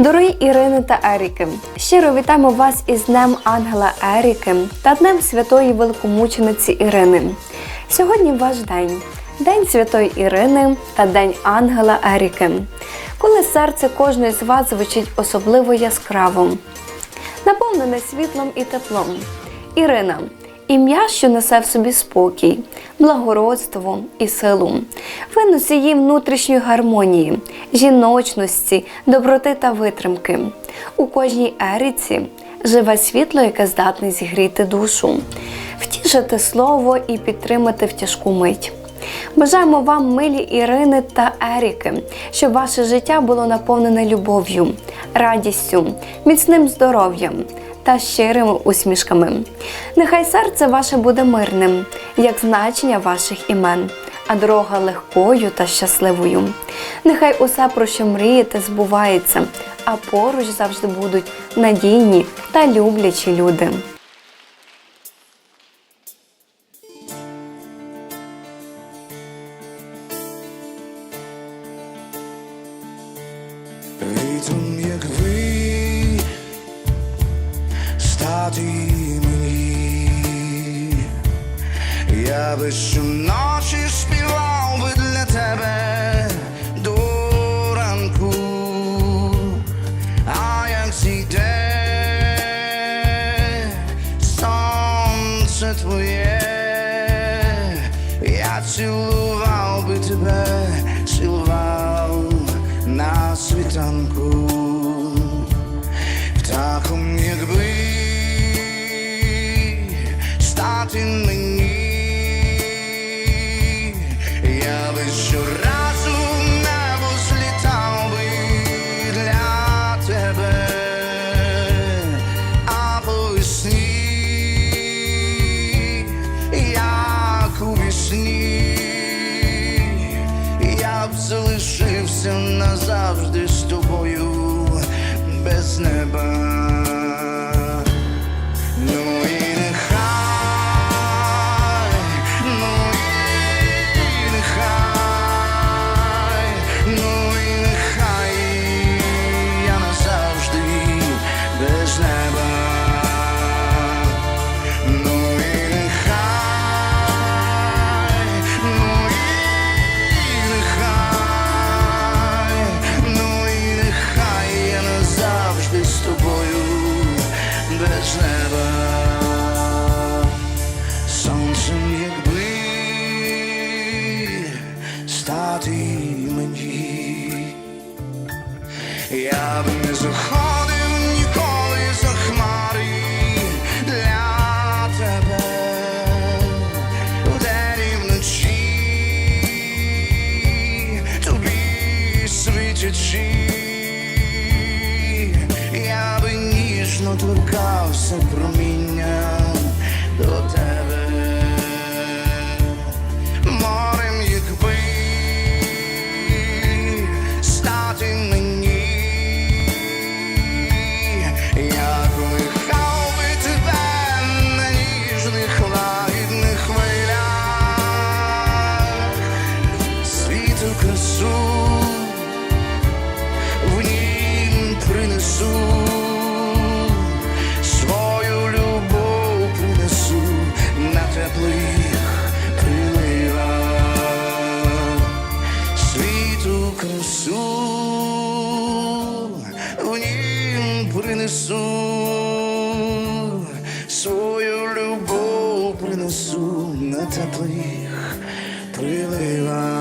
Дорогі Ірини та Еріки, щиро вітаємо вас із Днем Ангела Еріки та Днем Святої Великомучениці Ірини. Сьогодні ваш день День Святої Ірини та День Ангела Еріки, коли серце кожної з вас звучить особливо яскраво, наповнене світлом і теплом. Ірина ім'я, що несе в собі спокій, благородство і силу, ви носії внутрішньої гармонії, жіночності, доброти та витримки. У кожній еріці живе світло, яке здатне зігріти душу, втішити слово і підтримати в тяжку мить. Бажаємо вам, милі Ірини та Еріки, щоб ваше життя було наповнене любов'ю, радістю, міцним здоров'ям та щирими усмішками. Нехай серце ваше буде мирним, як значення ваших імен, а дорога легкою та щасливою. Нехай усе, про що мрієте, збувається, а поруч завжди будуть надійні та люблячі люди. Стати мені, я би щоночі співав би для тебе до ранку, а як зійде сонце твоє, я цілував би тебе, цілував на світанку, я неба. Сонцем якби стати мені. Я б не заходив ніколи за хмари для тебе вдень і вночі тобі світячи, торкався промінням до тебе. Красу в нім принесу свою любов принесу на теплих приливах.